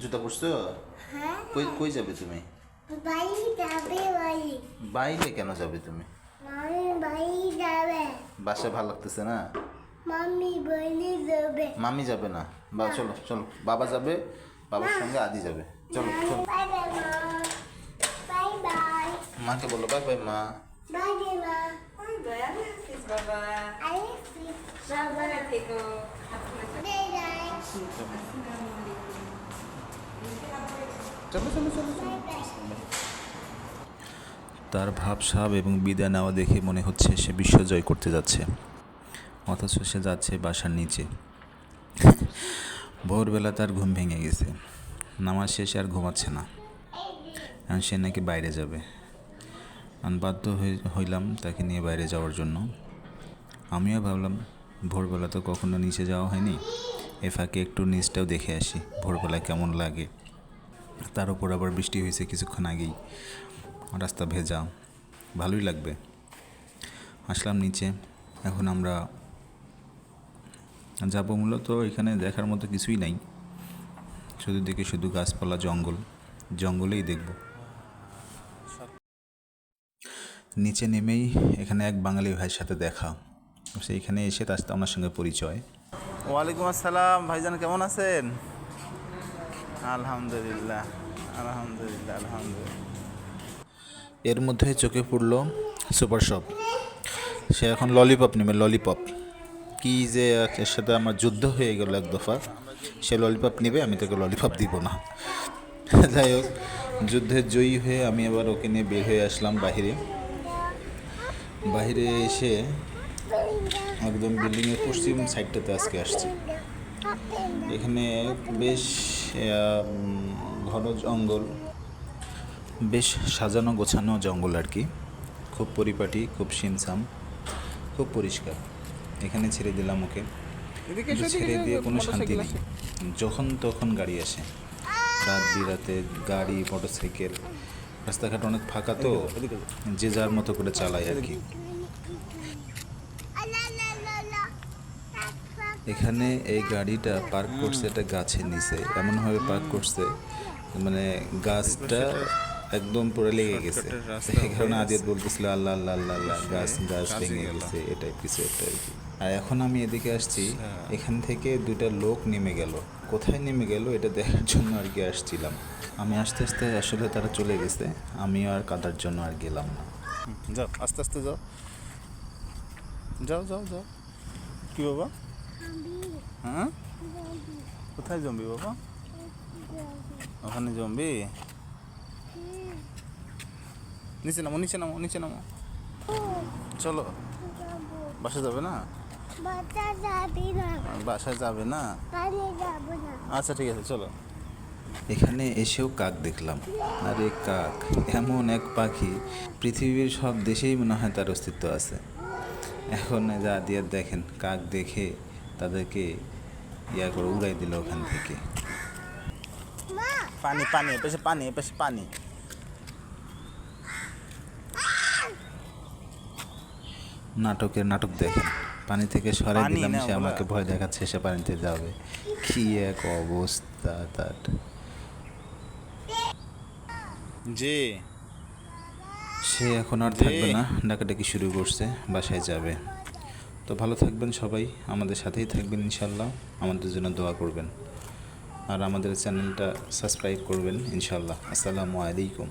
জুতা পরছো? হ্যাঁ। কই কই যাবে তুমি? বাইরে কেন যাবে তুমি? বাসা ভালো লাগতেছে না? মামি যাবে। মামি যাবে না? বা চলো চলো। বাবা যাবে বাবার সঙ্গে আদি যাবে। চলো চলো। বাই বাই মা। Bye bye. মাকে বলো বাই বাই মা। Bye es babá. I see Babá, tengo. Bye bye চলো চলো চলো চলো বাই বাই তার ভাবসাব এবং বিদায় নেওয়া দেখে মনে হচ্ছে সে বিশ্ব জয় করতে যাচ্ছে। অথচ সে যাচ্ছে বাসার নিচে। ভোরবেলা তার ঘুম ভেঙে গেছে। নামাজ শেষে আর ঘুমাচ্ছে না। এখন সে নাকি বাইরে যাবে। আমি বাধ্য হই- হইলাম তাকে নিয়ে বাইরে যাওয়ার জন্য। আমিও ভাবলাম ভোরবেলা তো কখনো নিচে যাওয়া হয়নি। এ ফাঁকে একটু নিচটাও দেখে আসি ভোরবেলা কেমন লাগে। তার উপর আবার বৃষ্টি হয়েছে কিছুক্ষণ আগেই। রাস্তা ভেজা, ভালোই লাগবে। আসলাম নিচে, এখন আমরা যাব মূলত এখানে দেখার মতো কিছুই নাই। শুধু দেখি শুধু গাছপালা, জঙ্গল, জঙ্গলেই দেখব। নিচে নেমেই এখানে এক বাঙালি ভাইয়ের সাথে দেখা। সেইখানে এসে তার আমার সঙ্গে পরিচয়। ওয়ালাইকুম আসসালাম। ভাইজান কেমন আছেন? আলহামদুলিল্লাহ আলহামদুলিল্লাহ আলহামদুলিল্লাহ। এর মধ্যে চোখে পড়ল সুপার শপ। সে এখন ললিপপ নেবে, ললিপপ। কি যে এর সাথে আমার যুদ্ধ হয়ে গেল এক দফা। সে ললিপপ নেবে, আমি তাকে ললিপপ দিব না। যাই হোক যুদ্ধের জয়ী হয়ে আমি আবার ওকে নিয়ে বের হয়ে আসলাম বাহিরে। বাইরে এসে একদম বিল্ডিংয়ের পশ্চিম সাইডটাতে আজকে আসছি। এখানে বেশ ঘন জঙ্গল বেশ সাজানো গোছানো জঙ্গল আর কি। খুব পরিপাটি খুব সিনসাম খুব পরিষ্কার। এখানে ছেড়ে দিলাম ওকে। ছেড়ে দিয়ে কোনো শান্তি নেই। যখন তখন গাড়ি আসে। রাত বিরাতে গাড়ি মোটরসাইকেল রাস্তাঘাট অনেক ফাঁকা তো যে যার মতো করে চালায় আর কি। এখানে এই গাড়িটা পার্ক করছে একটা গাছের নিচে। এমনভাবে পার্ক করছে মানে গাছটা একদম পুরো লেগে গেছে। এই কারণে আদিত বলতেছিল আল্লাহ আল্লাহ আল্লাহ আল্লাহ গাছ গাছ ভেঙে গেছে এটাই কিছু একটা আর কি আর এখন আমি এদিকে আসছি এখান থেকে দুইটা লোক নেমে গেল। কোথায় নেমে গেল এটা দেখার জন্য আর কি আসছিলাম। আমি আস্তে আস্তে আসলে তারা চলে গেছে আমিও আর কাদার জন্য আর গেলাম না। যাও আস্তে আস্তে যাও। যাও যাও যাও। কি বাবা? হ্যাঁ? কোথায় জম্বি বাবা? ওখানে জম্বি? নিচে নামো নিচে নামো নিচে নামো। চলো। বাসা যাবে না? বাসায় যাব না? আচ্ছা ঠিক আছে, চলো। এখানে এসেও কাক দেখলাম। আরে কাক, এমন এক পাখি। পৃথিবীর সব দেশেই মনে হয় তার অস্তিত্ব আছে। এখন যা দিয়ে দেখেন কাক দেখে তাদেরকে ইয়া করে উড়াই দিল ওখান থেকে। পানি পানি এপাশে পানি এপাশে পানি। নাটকের নাটক দেখেন পানি থেকে সরাই পানি দিলাম সে আমাকে ভয় দেখাচ্ছে সে পানিতে যাবে। কি এক অবস্থা তার। জি। সে এখন আর থাকবে না ডাকাডাকি শুরু করছে বাসায় যাবে। তো ভালো থাকবেন সবাই আমাদের সাথেই থাকবেন ইনশাল্লাহ আমাদের জন্য দোয়া করবেন। আর আমাদের চ্যানেলটা সাবস্ক্রাইব করবেন ইনশাল্লাহ। আসসালামু আলাইকুম।